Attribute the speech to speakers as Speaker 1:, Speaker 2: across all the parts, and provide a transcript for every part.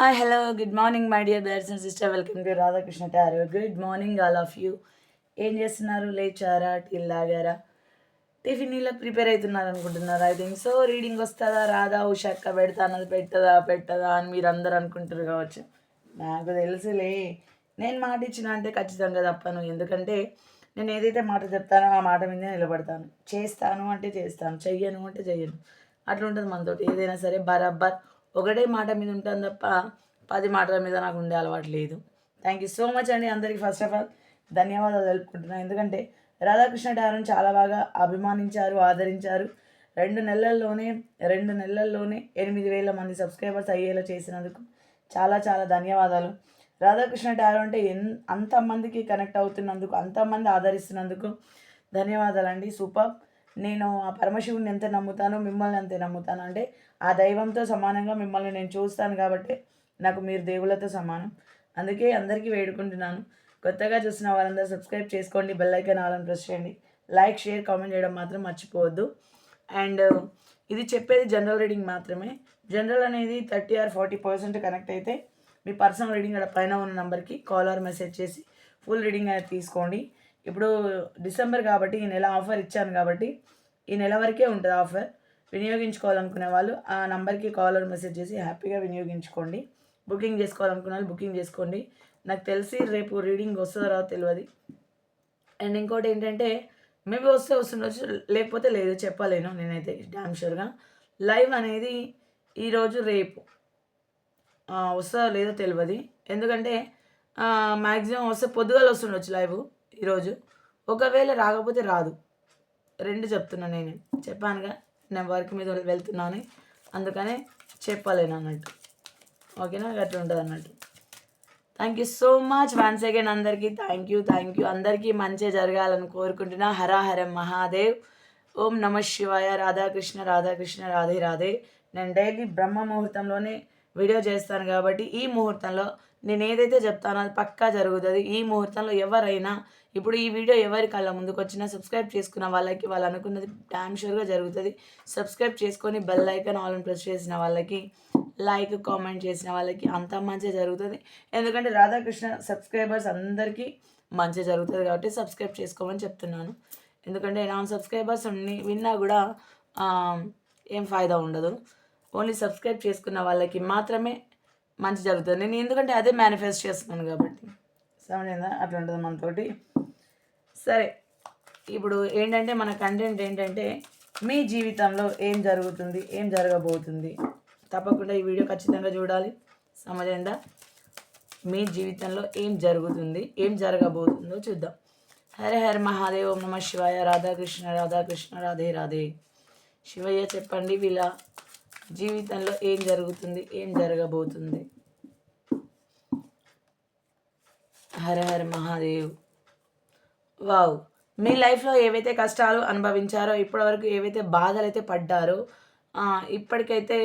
Speaker 1: Hi hello good morning my dear brothers and sister welcome to Radhakrishna tarot good morning all of you ఏం చేస్తున్నారు? లేచారా? Tea లాగారా tiffin ఇలా prepare అవుతున్నారు అనుకుంటున్నారు ఐ థింక్ సో రీడింగ్ వస్తుందా? రాదా? ఉషక్క పెడతా అన్నది పెట్టదా పెట్టదా అని మీరు అందరు అనుకుంటారు కావచ్చు. నాకు తెలుసులే. నేను మాట ఇచ్చిన అంటే ఖచ్చితంగా తప్పను. ఎందుకంటే నేను ఏదైతే మాట చెప్తానో ఆ మాట మీద నిలబడతాను. చేస్తాను అంటే చేస్తాను. చెయ్యను అంటే చెయ్యను. అట్లా ఉంటుంది మనతోటి. ఏదైనా సరే బరాబర్ ఒకటే మాట మీద ఉంటాను తప్ప పది మాటల మీద నాకు ఉండే అలవాటు లేదు. థ్యాంక్ యూ సో మచ్ అండి అందరికీ ఫస్ట్ ఆఫ్ ఆల్ ధన్యవాదాలు తెలుపుకుంటున్నాను. ఎందుకంటే రాధాకృష్ణ టారన్ చాలా బాగా అభిమానించారు ఆదరించారు. రెండు నెలల్లోనే రెండు నెలల్లోనే ఎనిమిది వేల మంది సబ్స్క్రైబర్స్ అయ్యేలా చేసినందుకు చాలా చాలా ధన్యవాదాలు. రాధాకృష్ణ టారో అంటే ఎన్ అంతమందికి కనెక్ట్ అవుతున్నందుకు అంతమంది ఆదరిస్తున్నందుకు ధన్యవాదాలండి. సూపర్. నేను ఆ పరమశివుని ఎంత నమ్ముతానో మిమ్మల్ని అంతే నమ్ముతాను. అంటే ఆ దైవంతో సమానంగా మిమ్మల్ని నేను చూస్తాను కాబట్టి నాకు మీరు దేవుళ్ళతో సమానం. అందుకే అందరికీ వేడుకుంటున్నాను. కొత్తగా చూసిన వాళ్ళందరూ సబ్స్క్రైబ్ చేసుకోండి బెల్ ఐకాన్ ఆలని ప్రెస్ చేయండి. లైక్ షేర్ కామెంట్ చేయడం మాత్రం మర్చిపోవద్దు. అండ్ ఇది చెప్పేది జనరల్ రీడింగ్ మాత్రమే. జనరల్ అనేది thirty or forty percent connect అయితే మీ పర్సనల్ రీడింగ్ అక్కడ పైన ఉన్న నెంబర్కి కాల్ ఆర్ మెసేజ్ చేసి ఫుల్ రీడింగ్ అనేది తీసుకోండి. ఇప్పుడు డిసెంబర్ కాబట్టి ఈ నెల ఆఫర్ ఇచ్చాను కాబట్టి ఈ నెల వరకే ఉంటుంది ఆఫర్ వినియోగించుకోవాలనుకునే వాళ్ళు ఆ నంబర్కి కాల్ మెసేజ్ చేసి హ్యాపీగా వినియోగించుకోండి. బుకింగ్ చేసుకోవాలనుకున్న వాళ్ళు బుకింగ్ చేసుకోండి. నాకు తెలిసి రేపు రీడింగ్ వస్తుందో రాదో తెలియదు అండ్ ఇంకోటి ఏంటంటే మేబీ వస్తే వస్తుండొచ్చు లేకపోతే లేదు చెప్పలేను నేనైతే డ్యామ్ షూర్గా లైవ్ అనేది ఈరోజు రేపు. వస్తుందో లేదో తెలియదు ఎందుకంటే మ్యాక్సిమం వస్తే పొద్దుగాల వస్తుండొచ్చు లైవ్ ఈరోజు ఒకవేళ రాకపోతే రాదు. రెండు చెప్తున్నా నేను. చెప్పానుగా? నేను వర్క్ మీద వెళ్తున్నాను. అందుకనే చెప్పలేను అన్నట్టు ఓకేనా? అట్లా ఉంటుంది అన్నట్టు. Thank you so much once again అందరికీ. థ్యాంక్ యూ థ్యాంక్ యూ అందరికీ మంచి జరగాలని కోరుకుంటున్నా. హర హర మహాదేవ్. ఓం నమ శివాయ. రాధాకృష్ణ రాధాకృష్ణ రాధే రాధే. నేను డైలీ బ్రహ్మ ముహూర్తంలోనే వీడియో చేస్తాను కాబట్టి ఈ ముహూర్తంలో నేను ఏదైతే చెప్తానో అది పక్కా జరుగుతుంది. ఈ ముహూర్తంలో ఎవరైనా ఇప్పుడు ఈ వీడియో ఎవరి కళ్ళ ముందుకు వచ్చినా సబ్స్క్రైబ్ చేసుకున్న వాళ్ళకి వాళ్ళు అనుకున్నది డామ్ షూర్గా జరుగుతుంది. సబ్స్క్రైబ్ చేసుకొని బెల్ ఐకాన్ ఆల్ ప్రెస్ చేసిన వాళ్ళకి లైక్ కామెంట్ చేసిన వాళ్ళకి అంత మంచిగా జరుగుతుంది. ఎందుకంటే రాధాకృష్ణ సబ్స్క్రైబర్స్ అందరికీ మంచిగా జరుగుతుంది కాబట్టి సబ్స్క్రైబ్ చేసుకోమని చెప్తున్నాను. ఎందుకంటే నాన్ సబ్స్క్రైబర్స్ ఉన్ని విన్నా కూడా ఏం ఫాయిదా ఉండదు. ఓన్లీ సబ్స్క్రైబ్ చేసుకున్న వాళ్ళకి మాత్రమే మంచి జరుగుతుంది. నేను ఎందుకంటే అదే మేనిఫెస్ట్ చేస్తున్నాను కాబట్టి. సమజైందా అట్లా ఉంటుంది మనతోటి. సరే. ఇప్పుడు ఏంటంటే మన కంటెంట్ ఏంటంటే మీ జీవితంలో ఏం జరుగుతుంది ఏం జరగబోతుంది? తప్పకుండా ఈ వీడియో ఖచ్చితంగా చూడాలి. సమజండా? మీ జీవితంలో ఏం జరుగుతుంది ఏం జరగబోతుందో చూద్దాం. హరే హర మహాదేవ్ ఓం నమ శివాయ రాధాకృష్ణ రాధాకృష్ణ రాధే రాధే. శివయ్య చెప్పండి వీళ్ళ జీవితంలో ఏం జరుగుతుంది ఏం జరగబోతుంది? హర హర మహాదేవ్. వావ్. మీ లైఫ్లో ఏవైతే కష్టాలు అనుభవించారో ఇప్పటివరకు ఏవైతే బాధలు అయితే పడ్డారో ఇప్పటికైతే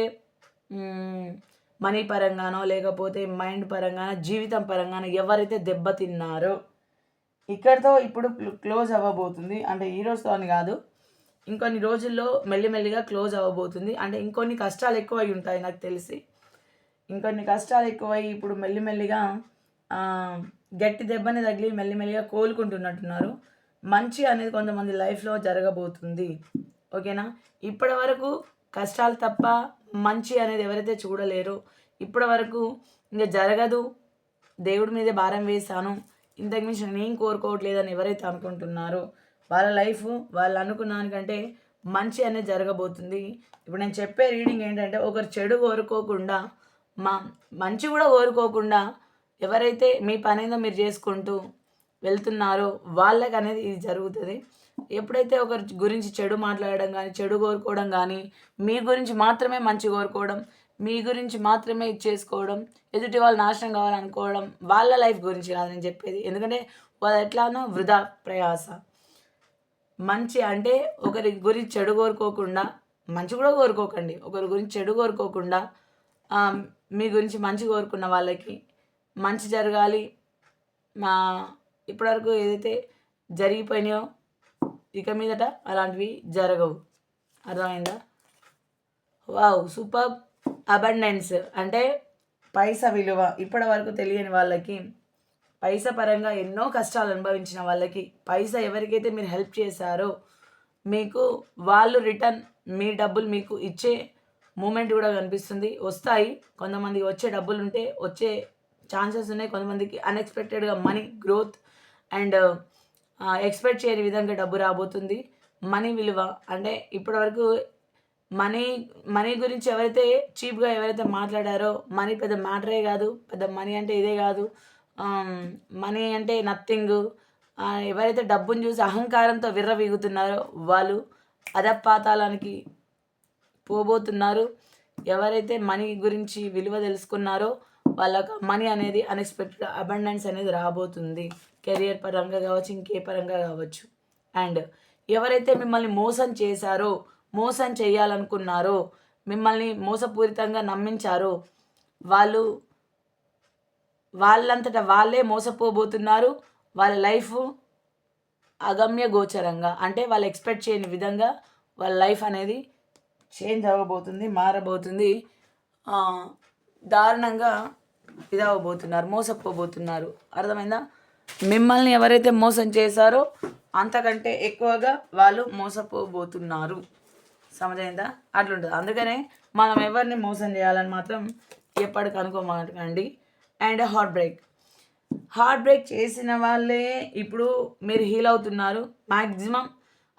Speaker 1: మనీ పరంగానో లేకపోతే మైండ్ పరంగానో జీవితం పరంగానో ఎవరైతే దెబ్బతిన్నారో ఇక్కడితో ఇప్పుడు క్లోజ్ అవ్వబోతుంది. అంటే ఈ రోజుతో అని కాదు ఇంకొన్ని రోజుల్లో మెల్లిమెల్లిగా క్లోజ్ అవ్వబోతుంది. అంటే ఇంకొన్ని కష్టాలు ఎక్కువై ఉంటాయి నాకు తెలిసి. ఇంకొన్ని కష్టాలు ఎక్కువై ఇప్పుడు మెల్లిమెల్లిగా గట్టి దెబ్బని తగిలి మెల్లిమెల్లిగా కోలుకుంటున్నట్టున్నారు. మంచి అనేది కొంతమంది లైఫ్లో జరగబోతుంది. ఓకేనా? ఇప్పటి వరకు కష్టాలు తప్ప మంచి అనేది ఎవరైతే చూడలేరో ఇప్పటి వరకు ఇంకా జరగదు. దేవుడి మీదే భారం వేశాను. ఇంతకుమించి నేను కోరుకోవట్లేదని ఎవరైతే అనుకుంటున్నారో వాళ్ళ లైఫ్ వాళ్ళు అనుకున్న దానికంటే మంచి అనేది జరగబోతుంది. ఇప్పుడు నేను చెప్పే రీడింగ్ ఏంటంటే ఒకరు చెడు కోరుకోకుండా మా మంచి కూడా కోరుకోకుండా ఎవరైతే మీ పని మీరు చేసుకుంటూ వెళ్తున్నారో వాళ్ళకి అనేది ఇది జరుగుతుంది. ఎప్పుడైతే ఒకరి గురించి చెడు మాట్లాడడం కానీ చెడు కోరుకోవడం కానీ మీ గురించి మాత్రమే మంచి కోరుకోవడం మీ గురించి మాత్రమే ఇచ్చేసుకోవడం ఎదుటి వాళ్ళు నాశనం కావాలనుకోవడం వాళ్ళ లైఫ్ గురించి కాదు నేను చెప్పేది. ఎందుకంటే వాళ్ళు ఎట్లానో వృధా ప్రయాస. మంచి అంటే ఒకరి గురించి చెడు కోరుకోకుండా మంచి కూడా కోరుకోకండి. ఒకరి గురించి చెడు కోరుకోకుండా మీ గురించి మంచి కోరుకున్న వాళ్ళకి మంచి జరగాలి. మా ఇప్పటివరకు ఏదైతే జరిగిపోయినాయో ఇక మీదట అలాంటివి జరగవు. అర్థమైందా? Wow super abundance. అంటే పైసా విలువ ఇప్పటి వరకు తెలియని వాళ్ళకి పైస పరంగా ఎన్నో కష్టాలు అనుభవించిన వాళ్ళకి పైసా ఎవరికైతే మీరు హెల్ప్ చేశారో మీకు వాళ్ళు రిటర్న్ మీ డబ్బులు మీకు ఇచ్చే మూమెంట్ కూడా కనిపిస్తుంది. వస్తాయి. కొంతమంది వచ్చే డబ్బులు ఉంటే వచ్చే ఛాన్సెస్ ఉన్నాయి. కొంతమందికి అన్ఎక్స్పెక్టెడ్గా మనీ గ్రోత్ అండ్ ఎక్స్పెక్ట్ చేయని విధంగా డబ్బు రాబోతుంది. మనీ విలువ అంటే ఇప్పటివరకు మనీ మనీ గురించి ఎవరైతే చీప్గా ఎవరైతే మాట్లాడారో మనీ పెద్ద మ్యాటరే కాదు. పెద్ద మనీ అంటే ఇదే కాదు. మనీ అంటే నథింగ్ ఎవరైతే డబ్బుని చూసి అహంకారంతో విర్రవీగుతున్నారో వాళ్ళు అధపాతాళానికి పోబోతున్నారు. ఎవరైతే మనీ గురించి విలువ తెలుసుకున్నారో వాళ్ళకు మనీ అనేది అన్ఎక్స్పెక్టెడ్ అబండెన్స్ అనేది రాబోతుంది. కెరియర్ పరంగా కావచ్చు ఇంకే పరంగా కావచ్చు. అండ్ ఎవరైతే మిమ్మల్ని మోసం చేశారో మోసం చేయాలనుకున్నారో మిమ్మల్ని మోసపూరితంగా నమ్మించారో వాళ్ళు వాళ్ళంతటా వాళ్ళే మోసపోబోతున్నారు. వాళ్ళ లైఫ్ అగమ్య గోచరంగా అంటే వాళ్ళు ఎక్స్పెక్ట్ చేయని విధంగా వాళ్ళ లైఫ్ అనేది చేంజ్ అవ్వబోతుంది మారబోతుంది. దారుణంగా ఇదవ్వబోతున్నారు మోసపోబోతున్నారు. అర్థమైందా? మిమ్మల్ని ఎవరైతే మోసం చేశారో అంతకంటే ఎక్కువగా వాళ్ళు మోసపోబోతున్నారు. సమజైందా? అట్లుంటుంది. అందుకనే మనం ఎవరిని మోసం చేయాలని మాత్రం ఎప్పటికి అనుకోమాకండి. And heartbreak. హార్ట్ బ్రేక్ చేసిన వాళ్ళే ఇప్పుడు మీరు హీల్ అవుతున్నారు. మ్యాక్సిమం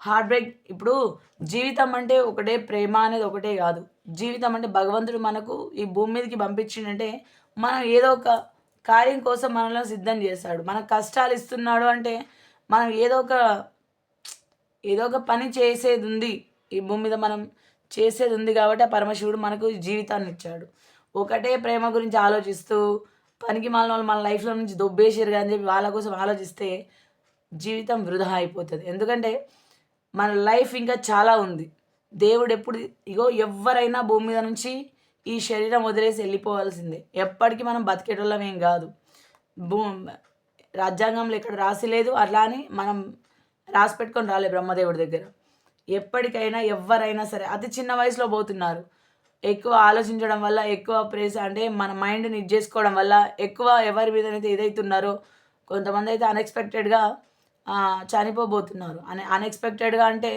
Speaker 1: హార్ట్ బ్రేక్ ఇప్పుడు జీవితం అంటే ఒకటే ప్రేమ అనేది ఒకటే కాదు. జీవితం అంటే భగవంతుడు మనకు ఈ భూమి మీదకి పంపించిండంటే మనం ఏదో ఒక కార్యం కోసం మనల్ని సిద్ధం చేస్తాడు. మన కష్టాలు ఇస్తున్నాడు అంటే మనం ఏదో ఒక ఏదో ఒక పని చేసేది ఉంది. ఈ భూమి మీద మనం చేసేది ఉంది కాబట్టి ఆ పరమశివుడు మనకు జీవితాన్ని ఇచ్చాడు. ఒకటే ప్రేమ గురించి ఆలోచిస్తూ పనికి మాలిన వాళ్ళు మన లైఫ్లో నుంచి దొబ్బేసారు కానీ చెప్పి వాళ్ళ కోసం ఆలోచిస్తే జీవితం వృధా అయిపోతుంది. ఎందుకంటే మన లైఫ్ ఇంకా చాలా ఉంది. దేవుడు ఎప్పుడు ఇగో ఎవరైనా భూమి మీద నుంచి ఈ శరీరం వదిలేసి వెళ్ళిపోవాల్సిందే. ఎప్పటికీ మనం బతికేటోళ్ళం ఏం కాదు. భూ రాజ్యాంగంలో ఇక్కడ రాసి లేదు. అట్లా అని మనం రాసి పెట్టుకొని రాలే బ్రహ్మదేవుడి దగ్గర. ఎప్పటికైనా ఎవరైనా సరే అతి చిన్న వయసులో పోతున్నారు. ఎక్కువ ఆలోచించడం వల్ల ఎక్కువ ప్రేస్ అంటే మన మైండ్ని ఇది చేసుకోవడం వల్ల ఎక్కువ ఎవరి మీద అయితే ఇదవుతున్నారో కొంతమంది అయితే అన్ఎక్స్పెక్టెడ్గా చనిపోబోతున్నారు. అనే అన్ఎక్స్పెక్టెడ్గా అంటే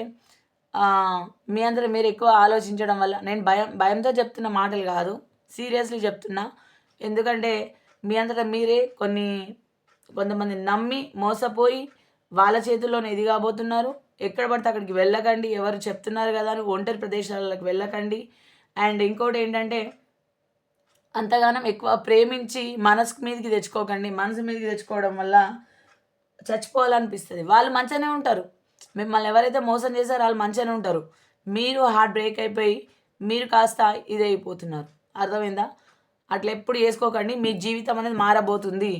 Speaker 1: మీ అందరూ మీరు ఎక్కువ ఆలోచించడం వల్ల నేను భయం భయంతో చెప్తున్న మాటలు కాదు సీరియస్లీ చెప్తున్నా. ఎందుకంటే మీ అంతటా మీరే కొన్ని కొంతమంది నమ్మి మోసపోయి వాళ్ళ చేతుల్లోనే ఇది కాబోతున్నారు. ఎక్కడ పడితే అక్కడికి వెళ్ళకండి. ఎవరు చెప్తున్నారు కదా అని ఒంటరి ప్రదేశాలకు వెళ్ళకండి. అండ్ ఇంకోటి ఏంటంటే అంతగానం ఎక్కువ ప్రేమించి మనసు మీదకి తెచ్చుకోకండి. మనసు మీదకి తెచ్చుకోవడం వల్ల చచ్చిపోవాలనిపిస్తుంది. వాళ్ళు మంచిగానే ఉంటారు. మిమ్మల్ని ఎవరైతే మోసం చేశారో వాళ్ళు మంచిగానే ఉంటారు. మీరు హార్ట్ బ్రేక్ అయిపోయి మీరు కాస్త ఇదైపోతున్నారు అయిపోతున్నారు. అర్థమైందా? అట్లా ఎప్పుడు చేసుకోకండి. మీ జీవితం అనేది మారబోతుంది.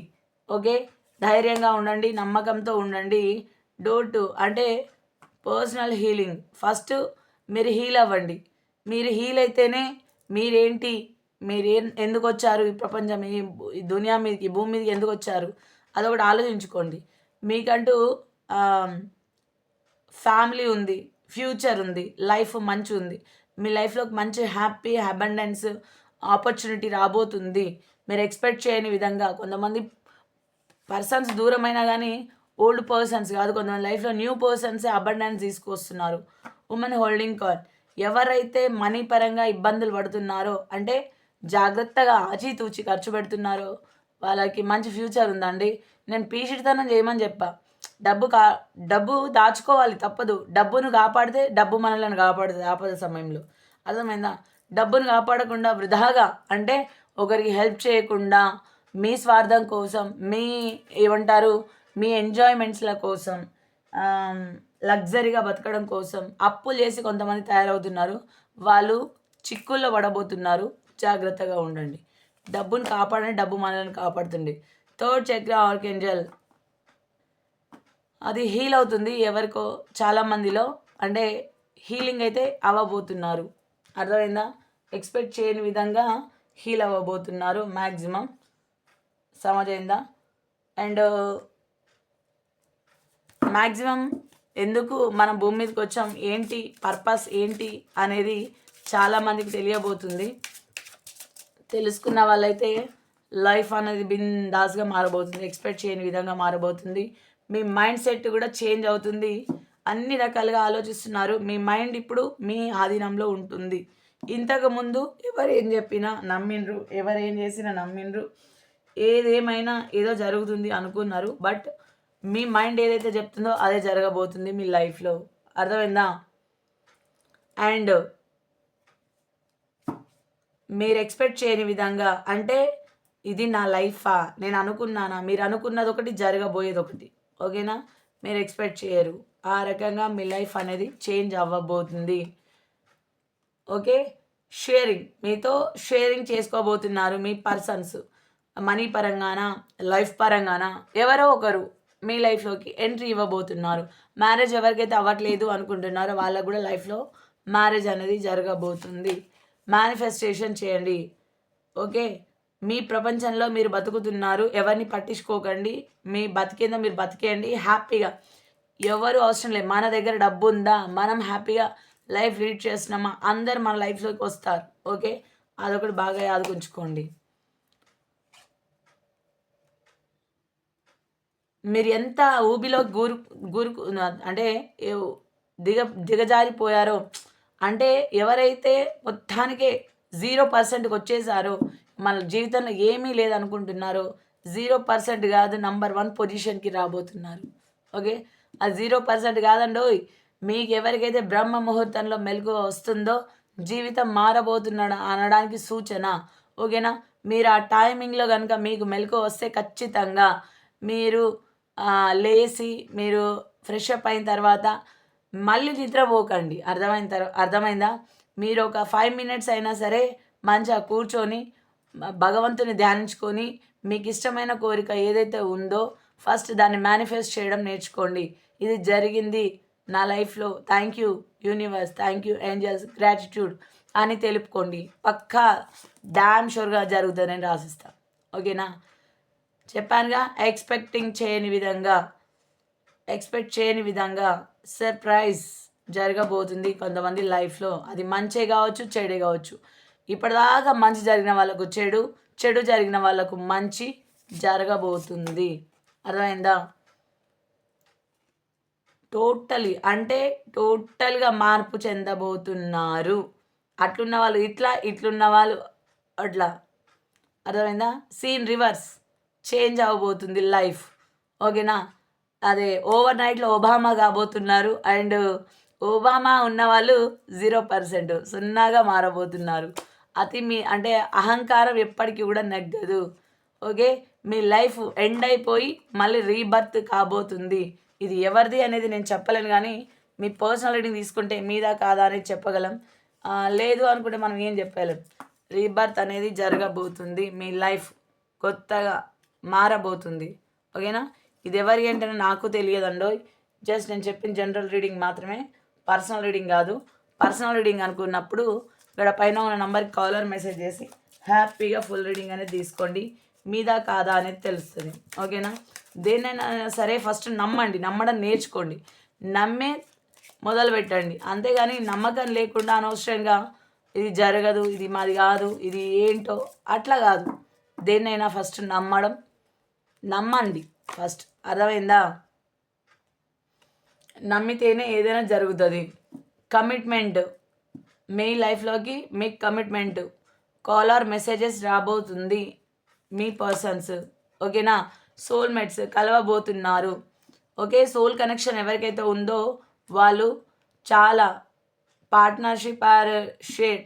Speaker 1: ఓకే? ధైర్యంగా ఉండండి. నమ్మకంతో ఉండండి. డోర్ టు అంటే పర్సనల్ హీలింగ్ ఫస్ట్ మీరు హీల్ అవ్వండి. మీరు హీల్ అయితేనే మీరేంటి? మీరు ఎందుకు వచ్చారు? ఈ ప్రపంచం ఈ దునియా మీదకి భూమి మీదకి ఎందుకు వచ్చారు? అదొకటి ఆలోచించుకోండి. మీకంటూ ఫ్యామిలీ ఉంది ఫ్యూచర్ ఉంది లైఫ్ మంచి ఉంది. మీ లైఫ్లోకి మంచి హ్యాపీ అబండెన్స్ ఆపర్చునిటీ రాబోతుంది. మీరు ఎక్స్పెక్ట్ చేయని విధంగా కొంతమంది పర్సన్స్ దూరమైనా కానీ ఓల్డ్ పర్సన్స్ కాదు కొంతమంది లైఫ్లో న్యూ పర్సన్సే అబండెన్స్ తీసుకొస్తున్నారు. Women holding card. ఎవరైతే మనీ పరంగా ఇబ్బందులు పడుతున్నారో అంటే జాగ్రత్తగా ఆచితూచి ఖర్చు పెడుతున్నారో వాళ్ళకి మంచి ఫ్యూచర్ ఉందండి. నేను పీషిడితనం చేయమని చెప్పా. డబ్బు కా డబ్బు దాచుకోవాలి తప్పదు. డబ్బును కాపాడితే డబ్బు మనల్ని కాపాడుతుంది ఆపద సమయంలో. అర్థమైందా? డబ్బును కాపాడకుండా వృధాగా అంటే ఒకరికి హెల్ప్ చేయకుండా మీ స్వార్థం కోసం మీ ఏమంటారు మీ ఎంజాయ్మెంట్స్ల కోసం లగ్జరీగా బతకడం కోసం అప్పులు చేసి కొంతమంది తయారవుతున్నారు. వాళ్ళు చిక్కుల్లో పడబోతున్నారు. జాగ్రత్తగా ఉండండి. డబ్బును కాపాడండి డబ్బు మనల్ని కాపాడుతుంది. థర్డ్ చక్ర ఆర్కెంజల్ అది హీల్ అవుతుంది ఎవరికో చాలామందిలో అంటే హీలింగ్ అయితే అవ్వబోతున్నారు. అర్థమైందా? ఎక్స్పెక్ట్ చేయని విధంగా హీల్ అవ్వబోతున్నారు మ్యాక్సిమం సమజైందా? అండ్ మ్యాక్సిమం ఎందుకు మనం భూమి మీదకి వచ్చాం? ఏంటి? పర్పస్ ఏంటి? అనేది చాలామందికి తెలియబోతుంది. తెలుసుకున్న వాళ్ళైతే లైఫ్ అనేది బిందాస్గా మారబోతుంది. ఎక్స్పెక్ట్ చేయని విధంగా మారబోతుంది. మీ మైండ్ సెట్ కూడా చేంజ్ అవుతుంది. అన్ని రకాలుగా ఆలోచిస్తున్నారు. మీ మైండ్ ఇప్పుడు మీ ఆధీనంలో ఉంటుంది. ఇంతకు ముందు ఎవరు ఏం చెప్పినా నమ్మిండ్రు. ఎవరు ఏం చేసినా నమ్మిండ్రు. ఏదేమైనా ఏదో జరుగుతుంది అనుకున్నారు. బట్ మీ మైండ్ ఏదైతే చెప్తుందో అదే జరగబోతుంది మీ లైఫ్లో. అర్థమైందా? అండ్ మీరు ఎక్స్పెక్ట్ చేయని విధంగా అంటే ఇది నా లైఫా? నేను అనుకున్నానా? మీరు అనుకున్నది ఒకటి జరగబోయేది ఒకటి. ఓకేనా? మీరు ఎక్స్పెక్ట్ చేయరు. ఆ రకంగా మీ లైఫ్ అనేది చేంజ్ అవ్వబోతుంది. ఓకే? షేరింగ్. మీతో షేరింగ్ చేసుకోబోతున్నారు మీ పర్సన్స్. మనీ పరంగాన లైఫ్ పరంగాన? ఎవరో ఒకరు మీ లైఫ్లోకి ఎంట్రీ ఇవ్వబోతున్నారు. మ్యారేజ్ ఎవరికైతే అవ్వట్లేదు అనుకుంటున్నారో వాళ్ళకు కూడా లైఫ్లో మ్యారేజ్ అనేది జరగబోతుంది. మేనిఫెస్టేషన్ చేయండి. ఓకే? మీ ప్రపంచంలో మీరు బతుకుతున్నారు ఎవరిని పట్టించుకోకండి. మీ బతికేందో మీరు బతికేయండి. హ్యాపీగా. ఎవరు అవసరం లేదు. మన దగ్గర డబ్బు ఉందా? మనం హ్యాపీగా లైఫ్ లీడ్ చేస్తున్నామా? అందరు మన లైఫ్లోకి వస్తారు. ఓకే? అదొకటి బాగా యాదకుంచుకోండి మీరు ఎంత ఊబిలో గూరు గురు అంటే దిగ దిగజారిపోయారో అంటే ఎవరైతే మొత్తానికే జీరో పర్సెంట్కి వచ్చేసారో మన జీవితంలో ఏమీ లేదనుకుంటున్నారో జీరో పర్సెంట్ కాదు నంబర్ వన్ పొజిషన్కి రాబోతున్నారు. ఓకే? ఆ జీరో పర్సెంట్ కాదండి మీకు ఎవరికైతే బ్రహ్మ ముహూర్తంలో మెలకు వస్తుందో జీవితం మారబోతున్నాడు అనడానికి సూచన. ఓకేనా? మీరు ఆ టైమింగ్లో కనుక మీకు మెలకు వస్తే ఖచ్చితంగా మీరు లేచి మీరు ఫ్రెష్ అప్ అయిన తర్వాత మళ్ళీ నిద్రపోకండి అర్థమైన తర్వాత అర్థమైందా? మీరు ఒక ఫైవ్ మినిట్స్ అయినా సరే మంచిగా కూర్చొని భగవంతుని ధ్యానించుకొని మీకు ఇష్టమైన కోరిక ఏదైతే ఉందో ఫస్ట్ దాన్ని మేనిఫెస్ట్ చేయడం నేర్చుకోండి. ఇది జరిగింది నా లైఫ్లో. Thank you universe. Thank you angels. Gratitude అని తెలుపుకోండి. పక్కా డ్యామ్ షూర్గా జరుగుతుందని రాసిస్తా. ఓకేనా? చెప్పానుగా ఎక్స్పెక్టింగ్ చేయని విధంగా ఎక్స్పెక్ట్ చేయని విధంగా సర్ప్రైజ్ జరగబోతుంది కొంతమంది లైఫ్లో. అది మంచే కావచ్చు చెడే కావచ్చు. ఇప్పటిదాకా మంచి జరిగిన వాళ్ళకు చెడు చెడు జరిగిన వాళ్ళకు మంచి జరగబోతుంది. అర్థమైందా? టోటలీ అంటే టోటల్గా మార్పు చెందబోతున్నారు. అట్లున్న వాళ్ళు ఇట్లా ఇట్లున్న వాళ్ళు అట్లా. అర్థమైందా? సీన్ రివర్స్ చేంజ్ అవ్వబోతుంది లైఫ్. ఓకేనా? అదే ఓవర్ నైట్లో ఒబామా కాబోతున్నారు అండ్ ఒబామా ఉన్న వాళ్ళు జీరో పర్సెంట్ సున్నాగా మారబోతున్నారు. అతి మీ అంటే అహంకారం ఎప్పటికీ కూడా నెగ్గదు. ఓకే? మీ లైఫ్ ఎండ్ అయిపోయి మళ్ళీ రీబర్త్ కాబోతుంది. ఇది ఎవరిది అనేది నేను చెప్పలేను కానీ మీ పర్సనల్ రీడింగ్ తీసుకుంటే మీదా కాదా అనేది చెప్పగలం. లేదు అనుకుంటే మనం ఏం చెప్పలేం. రీబర్త్ అనేది జరగబోతుంది. మీ లైఫ్ కొత్తగా మారబోతుంది. ఓకేనా? ఇది ఎవరి ఏంటని నాకు తెలియదండో జస్ట్ నేను చెప్పిన జనరల్ రీడింగ్ మాత్రమే. పర్సనల్ రీడింగ్ కాదు. పర్సనల్ రీడింగ్ అనుకున్నప్పుడు ఇక్కడ పైన ఉన్న నంబర్కి కాలర్ మెసేజ్ చేసి హ్యాపీగా ఫుల్ రీడింగ్ అనేది తీసుకోండి. మీదా కాదా అనేది తెలుస్తుంది. ఓకేనా? దేన్నైనా సరే ఫస్ట్ నమ్మండి. నమ్మడం నేర్చుకోండి. నమ్మే మొదలు పెట్టండి. అంతేగాని నమ్మకం లేకుండా అనవసరంగా ఇది జరగదు ఇది మాది కాదు ఇది ఏంటో అట్లా కాదు. దేన్నైనా ఫస్ట్ నమ్మడం. నమ్మండి. ఫస్ట్ అర్థమైందా? నమ్మితేనే ఏదైనా జరుగుతుంది. కమిట్మెంట్ మీ లైఫ్లోకి మీ కమిట్మెంట్ కాల్ ఆర్ మెసేజెస్ రాబోతుంది మీ పర్సన్స్. ఓకేనా? సోల్మేట్స్ కలవబోతున్నారు. ఓకే సోల్ కనెక్షన్ ఎవరికైతే ఉందో వాళ్ళు చాలా పార్ట్నర్షిప్ ఆర్ షేడ్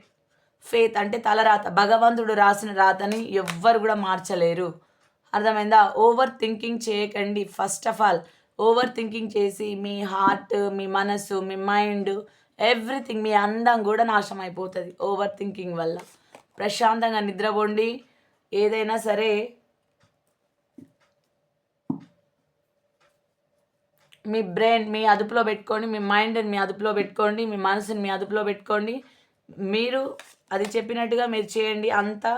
Speaker 1: ఫేత్ అంటే తలరాత భగవంతుడు రాసిన రాతని ఎవ్వరు కూడా మార్చలేరు. అర్థమైందా? ఓవర్ థింకింగ్ చేయకండి first of all. Over thinking చేసి మీ హార్ట్ మీ మనసు మీ మైండ్ ఎవ్రీథింగ్ మీ అందం కూడా నాశనం అయిపోతుంది. ఓవర్ థింకింగ్ వల్ల. ప్రశాంతంగా నిద్రపోండి. ఏదైనా సరే మీ బ్రెయిన్ మీ అదుపులో పెట్టుకోండి. మీ మైండ్ని మీ అదుపులో పెట్టుకోండి. మీ మనసుని మీ అదుపులో పెట్టుకోండి. మీరు అది చెప్పినట్టుగా మీరు చేయండి. అంతా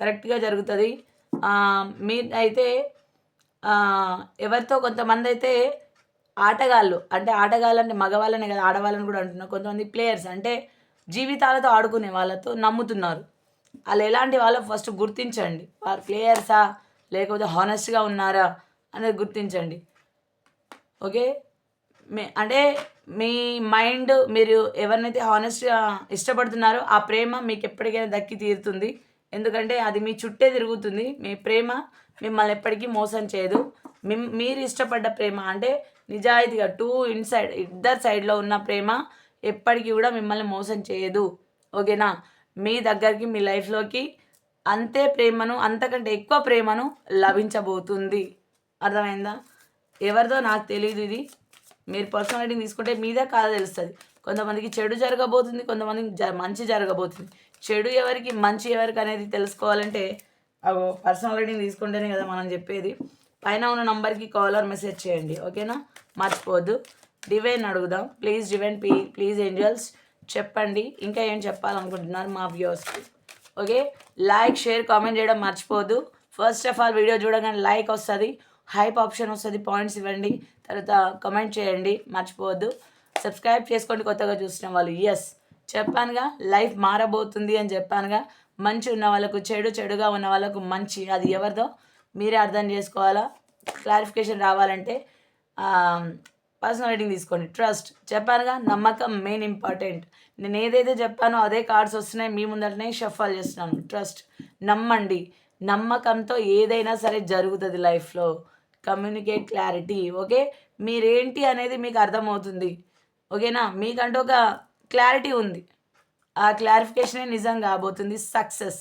Speaker 1: కరెక్ట్గా జరుగుతుంది. మీ అయితే ఎవరితో కొంతమంది అయితే ఆటగాళ్ళు అంటే ఆటగాళ్ళు అంటే మగవాళ్ళనే కదా ఆడవాళ్ళని కూడా అంటున్నారు. కొంతమంది ప్లేయర్స్ అంటే జీవితాలతో ఆడుకునే వాళ్ళతో నమ్ముతున్నారు. వాళ్ళు ఎలాంటి వాళ్ళు ఫస్ట్ గుర్తించండి. వారు ప్లేయర్సా లేకపోతే హానెస్ట్గా ఉన్నారా అనేది గుర్తించండి. ఓకే? మీ అంటే మీ మైండ్ మీరు ఎవరినైతే హానెస్ట్గా ఇష్టపడుతున్నారో ఆ ప్రేమ మీకు ఎప్పటికైనా దక్కి తీరుతుంది. ఎందుకంటే అది మీ చుట్టే తిరుగుతుంది. మీ ప్రేమ మిమ్మల్ని ఎప్పటికీ మోసం చేయదు. మిమ్ మీరు ఇష్టపడ్డ ప్రేమ అంటే నిజాయితీగా టూ ఇన్సైడ్ ఇద్దరు సైడ్లో ఉన్న ప్రేమ ఎప్పటికీ కూడా మిమ్మల్ని మోసం చేయదు. ఓకేనా? మీ దగ్గరికి మీ లైఫ్లోకి అంతే ప్రేమను అంతకంటే ఎక్కువ ప్రేమను లభించబోతుంది. అర్థమైందా? ఎవరిదో నాకు తెలియదు ఇది. మీరు పర్సనల్ రైటింగ్ తీసుకుంటే మీదే కాదు తెలుస్తుంది. కొంతమందికి చెడు జరగబోతుంది కొంతమందికి జ మంచి జరగబోతుంది. చెడు ఎవరికి మంచి ఎవరికి అనేది తెలుసుకోవాలంటే పర్సనల్ రైటింగ్ తీసుకుంటేనే కదా మనం చెప్పేది. పైన ఉన్న నంబర్కి కాల్ ఆర్ మెసేజ్ చేయండి. ఓకేనా? మర్చిపోవద్దు. డివైన్ అడుగుదాం. ప్లీజ్ డివైన్ పీ ప్లీజ్ ఏంజల్స్ చెప్పండి. ఇంకా ఏం చెప్పాలనుకుంటున్నారు మా వ్యూస్కి ఓకే లైక్ షేర్ కామెంట్ చేయడం మర్చిపోవద్దు. ఫస్ట్ ఆఫ్ ఆల్ వీడియో చూడగానే లైక్ వస్తుంది. హైప్ ఆప్షన్ వస్తుంది. పాయింట్స్ ఇవ్వండి. తర్వాత కమెంట్ చేయండి. మర్చిపోవద్దు. సబ్స్క్రైబ్ చేసుకోండి. కొత్తగా చూసిన వాళ్ళు. ఎస్ చెప్పానుగా లైఫ్ మారబోతుంది అని చెప్పానుగా. మంచి ఉన్న వాళ్ళకు చెడు చెడుగా ఉన్న వాళ్ళకు మంచి. అది ఎవరిదో మీరే అర్థం చేసుకోవాలా? క్లారిఫికేషన్ రావాలంటే పర్సనల్ రేటింగ్ తీసుకోండి. ట్రస్ట్ చెప్పానుగా నమ్మకం మెయిన్ ఇంపార్టెంట్ నేను ఏదైతే చెప్పానో అదే కార్డ్స్ వస్తున్నాయి మీ ముందరనే షఫల్ చేస్తున్నాను. ట్రస్ట్ నమ్మండి. నమ్మకంతో ఏదైనా సరే జరుగుతుంది లైఫ్లో కమ్యూనికేట్ క్లారిటీ ఓకే? మీరేంటి అనేది మీకు అర్థమవుతుంది. ఓకేనా? మీకంటూ ఒక క్లారిటీ ఉంది. ఆ క్లారిఫికేషనే నిజం కాబోతుంది. సక్సెస్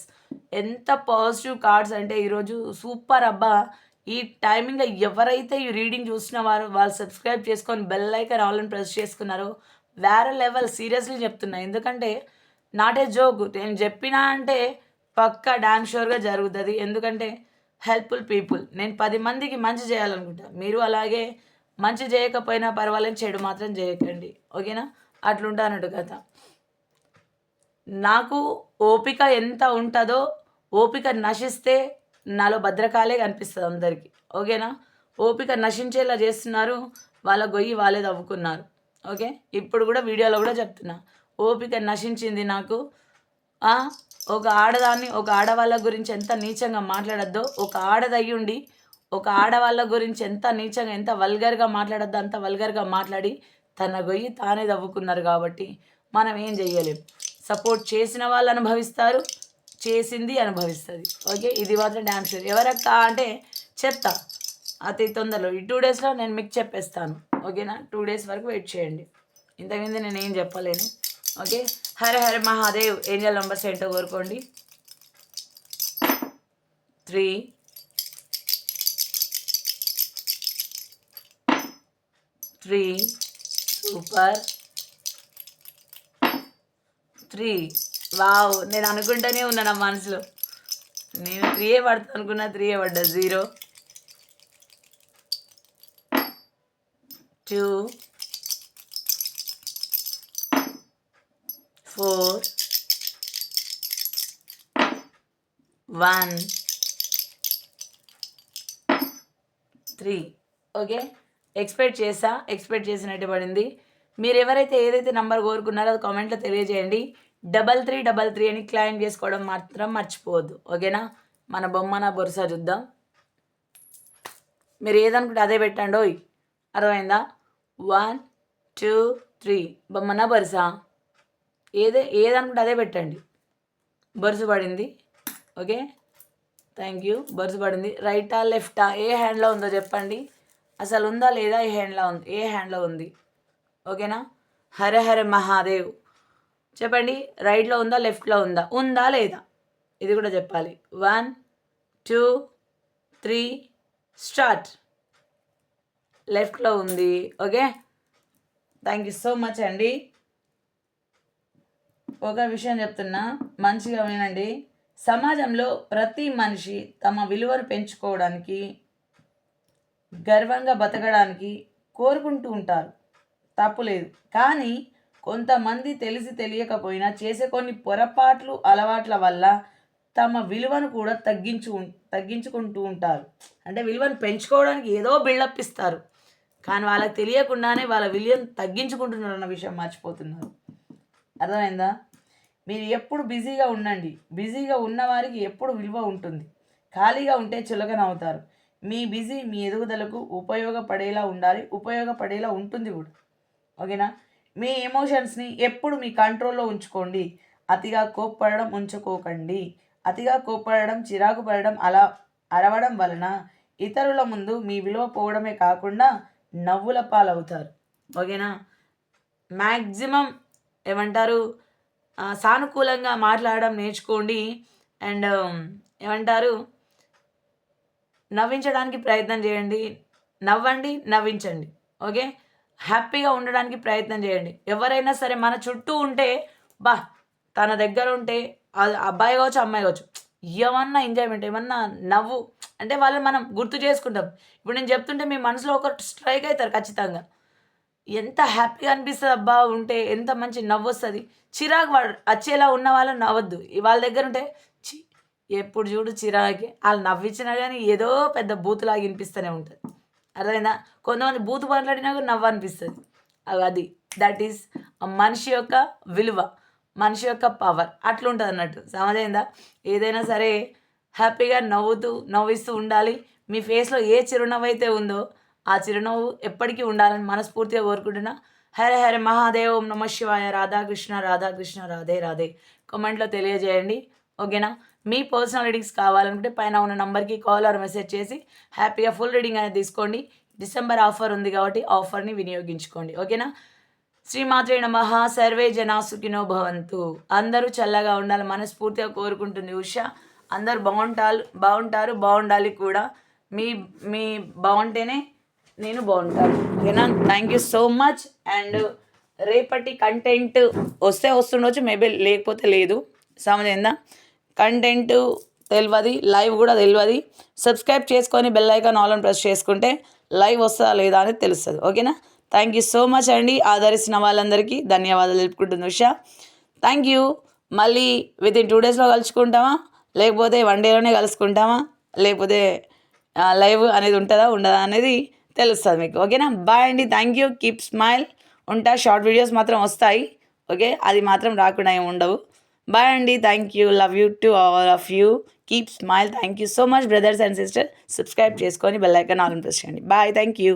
Speaker 1: ఎంత పాజిటివ్ కార్డ్స్ అంటే ఈరోజు సూపర్ అబ్బా. ఈ టైమింగ్లో ఎవరైతే ఈ రీడింగ్ చూసిన వారు వాళ్ళు సబ్స్క్రైబ్ చేసుకొని బెల్ ఐకన్ ఆల్రెడీ ప్రెస్ చేసుకున్నారో వేరే లెవెల్ సీరియస్లీ చెప్తున్నా. ఎందుకంటే నాట్ ఏ జోక్ నేను చెప్పినా అంటే పక్కా డాన్స్ షోర్గా జరుగుతుంది. ఎందుకంటే హెల్ప్ఫుల్ పీపుల్ నేను పది మందికి మంచి చేయాలనుకుంటా. మీరు అలాగే మంచి చేయకపోయినా పర్వాలేదు చెడు మాత్రం చేయకండి. ఓకేనా? అట్లుంటానట్టు కథ. నాకు ఓపిక ఎంత ఉంటుందో ఓపిక నశిస్తే నాలో భద్రకాలే కనిపిస్తుంది అందరికీ. ఓకేనా? ఓపిక నశించేలా చేస్తున్నారు. వాళ్ళ గొయ్యి వాళ్ళే తవ్వుకున్నారు. ఓకే? ఇప్పుడు కూడా వీడియోలో కూడా చెప్తున్నా. ఓపిక నశించింది నాకు. ఒక ఆడదాన్ని ఒక ఆడవాళ్ళ గురించి ఎంత నీచంగా మాట్లాడద్దో ఒక ఆడదయ్యుండి ఒక ఆడవాళ్ళ గురించి ఎంత నీచంగా ఎంత వల్గర్గా మాట్లాడద్దో అంత వల్గర్గా మాట్లాడి తన గొయ్యి తానే తవ్వుకున్నారు కాబట్టి మనం ఏం చెయ్యలేం. సపోర్ట్ చేసిన వాళ్ళు అనుభవిస్తారు. చేసింది అనుభవిస్తుంది. ఓకే? ఇది మాత్రం డ్యామ్ షూర్ ఎవరక్క అంటే చెప్తా. అతి తొందరలో. ఈ టూ డేస్లో నేను మీకు చెప్పేస్తాను. ఓకేనా? టూ డేస్ వరకు వెయిట్ చేయండి. ఇంతకుముందు నేను ఏం చెప్పలేను. Okay? Hare Hare Mahadev angel numbers ఏంటో కోరుకోండి. Three three super three wow నేను అనుకుంటూనే ఉన్నా నా మనసులో. నేను త్రీయే పడతా అనుకున్నా త్రీయే పడ్డా? Zero two four one three okay expect చేసా? ఎక్స్పెక్ట్ చేసినట్టు పడింది. మీరు ఎవరైతే ఏదైతే నంబర్ కోరుకున్నారో అది కామెంట్లో తెలియజేయండి. డబల్ త్రీ డబల్ త్రీ అని క్లైమ్ చేసుకోవడం మాత్రం మర్చిపోవద్దు. ఓకేనా? మన బొమ్మన బొరుసా చూద్దాం. మీరు ఏదనుకుంటే అదే పెట్టండి. ఓయ్ అర్థమైందా? One two three. బొమ్మన బొరుసా. ఏదే ఏదనుకుంటే అదే పెట్టండి. బొరుసు పడింది. ఓకే? Thank you. బొరుసు పడింది. రైటా లెఫ్టా? ఏ హ్యాండ్లో ఉందో చెప్పండి. అసలు ఉందా లేదా? ఏ హ్యాండ్లో ఉంది ఏ హ్యాండ్లో ఉంది? ఓకేనా? హర హర మహాదేవ్. చెప్పండి రైట్లో ఉందా లెఫ్ట్లో ఉందా? ఉందా లేదా? ఇది కూడా చెప్పాలి. One two three start. లెఫ్ట్లో ఉంది. Okay? Thank you so much అండి. ఒక విషయం చెప్తున్నా మంచిగా వినండి. సమాజంలో ప్రతి మనిషి తమ విలువను పెంచుకోవడానికి గర్వంగా బతకడానికి కోరుకుంటూ ఉంటారు. తప్పులేదు కానీ కొంతమంది తెలిసి తెలియకపోయినా చేసే కొన్ని పొరపాట్లు అలవాట్ల వల్ల తమ విలువను కూడా తగ్గించు తగ్గించుకుంటూ ఉంటారు. అంటే విలువను పెంచుకోవడానికి ఏదో బిల్డప్ ఇస్తారు. కానీ వాళ్ళకి తెలియకుండానే వాళ్ళ విలువను తగ్గించుకుంటున్నారు అన్న విషయం మర్చిపోతున్నారు. అర్థమైందా? మీరు ఎప్పుడు బిజీగా ఉండండి. బిజీగా ఉన్నవారికి ఎప్పుడు విలువ ఉంటుంది. ఖాళీగా ఉంటే చులకన అవుతారు. మీ బిజీ మీ ఎదుగుదలకు ఉపయోగపడేలా ఉండాలి. ఉపయోగపడేలా ఉంటుంది కూడా. ఓకేనా? మీ ఎమోషన్స్ని ఎప్పుడు మీ కంట్రోల్లో ఉంచుకోండి. అతిగా కోప్పడడం ఉంచుకోకండి. అతిగా కోప్పడడం చిరాకు పడడం అలా అరవడం వలన ఇతరుల ముందు మీ విలువ పోవడమే కాకుండా నవ్వుల పాలవుతారు. ఓకేనా? మ్యాక్సిమం ఏమంటారు? సానుకూలంగా మాట్లాడడం నేర్చుకోండి. అండ్ ఏమంటారు? నవ్వించడానికి ప్రయత్నం చేయండి. నవ్వండి నవ్వించండి. ఓకే? హ్యాపీగా ఉండడానికి ప్రయత్నం చేయండి. ఎవరైనా సరే మన చుట్టూ ఉంటే బా తన దగ్గర ఉంటే అది అబ్బాయి కావచ్చు అమ్మాయి కావచ్చు ఏమన్నా ఎంజాయ్మెంట్ ఏమన్నా నవ్వు అంటే వాళ్ళని మనం గుర్తు చేసుకుంటాం. ఇప్పుడు నేను చెప్తుంటే మీ మనసులో ఒక స్ట్రైక్ అవుతారు ఖచ్చితంగా. ఎంత హ్యాపీగా అనిపిస్తుంది అబ్బా ఉంటే ఎంత మంచి నవ్వు వస్తుంది. చిరాకు వాడు వచ్చేలా ఉన్న వాళ్ళు నవ్వద్దు. వాళ్ళ దగ్గర ఉంటే చి ఎప్పుడు చూడు చిరాకి. వాళ్ళు నవ్వించినా కానీ ఏదో పెద్ద బూతులాగా వినిపిస్తూనే ఉంటుంది. అర్థమైందా? కొంతమంది బూతు మాట్లాడినా కూడా నవ్వు అనిపిస్తుంది. అది దట్ ఈస్ మనిషి యొక్క విలువ మనిషి యొక్క పవర్ అట్లుంటుంది అన్నట్టు. సమజైందా? ఏదైనా సరే హ్యాపీగా నవ్వుతూ నవ్విస్తూ ఉండాలి. మీ ఫేస్లో ఏ చిరునవ్వు అయితే ఉందో ఆ చిరునవ్వు ఎప్పటికీ ఉండాలని మనస్ఫూర్తిగా కోరుకుంటున్నా. హరే హరే మహాదేవ్ ఓం నమ శివాయ రాధాకృష్ణ రాధాకృష్ణ రాధే రాధే. కమెంట్లో తెలియజేయండి. ఓకేనా? మీ పర్సనల్ రీడింగ్స్ కావాలనుకుంటే పైన ఉన్న నంబర్కి కాల్ ఆర్ మెసేజ్ చేసి హ్యాపీగా ఫుల్ రీడింగ్ అనేది తీసుకోండి. డిసెంబర్ ఆఫర్ ఉంది కాబట్టి ఆఫర్ని వినియోగించుకోండి. ఓకేనా శ్రీమాత్రే నమ. సర్వే జనా సుఖినో భవంతు. అందరూ చల్లగా ఉండాలి మనస్ఫూర్తిగా కోరుకుంటుంది ఉష. అందరూ బాగుంటారు బాగుంటారు బాగుండాలి కూడా. మీ మీ బాగుంటేనే నేను బాగుంటాను. ఓకేనా thank you so much and రేపటి కంటెంట్ వస్తే వస్తుండొచ్చు మేబీ లేకపోతే లేదు. సమజైందా కంటెంట్ తెలియదు లైవ్ కూడా తెలియదు సబ్స్క్రైబ్ చేసుకొని బెల్ ఐకాన్ ఆల్ ప్రెస్ చేసుకుంటే లైవ్ వస్తుందా లేదా అనేది తెలుస్తుంది. ఓకేనా? థ్యాంక్ యూ సో మచ్ అండి. ఆదరిస్తున్న వాళ్ళందరికీ ధన్యవాదాలు తెలుపుకుంటుంది ఉషా. థ్యాంక్ యూ మళ్ళీ విత్ ఇన్ టూ డేస్లో కలుసుకుంటామా? లేకపోతే వన్ డేలోనే కలుసుకుంటామా? లేకపోతే లైవ్ అనేది ఉంటుందా ఉండదా అనేది తెలుస్తుంది మీకు. ఓకేనా? బాయ్ అండి. థ్యాంక్ యూ కీప్ స్మైల్ ఉంటా. షార్ట్ వీడియోస్ మాత్రం వస్తాయి. ఓకే? అది మాత్రం రాకుండా ఏమి ఉండవు. బాయ్ అండి thank you love you to all of you keep smile thank you so much brothers and sister subscribe చేసుకొని బెల్ ఐకాన్ ఆల్ ప్రెస్ చేయండి బాయ్ థ్యాంక్ యూ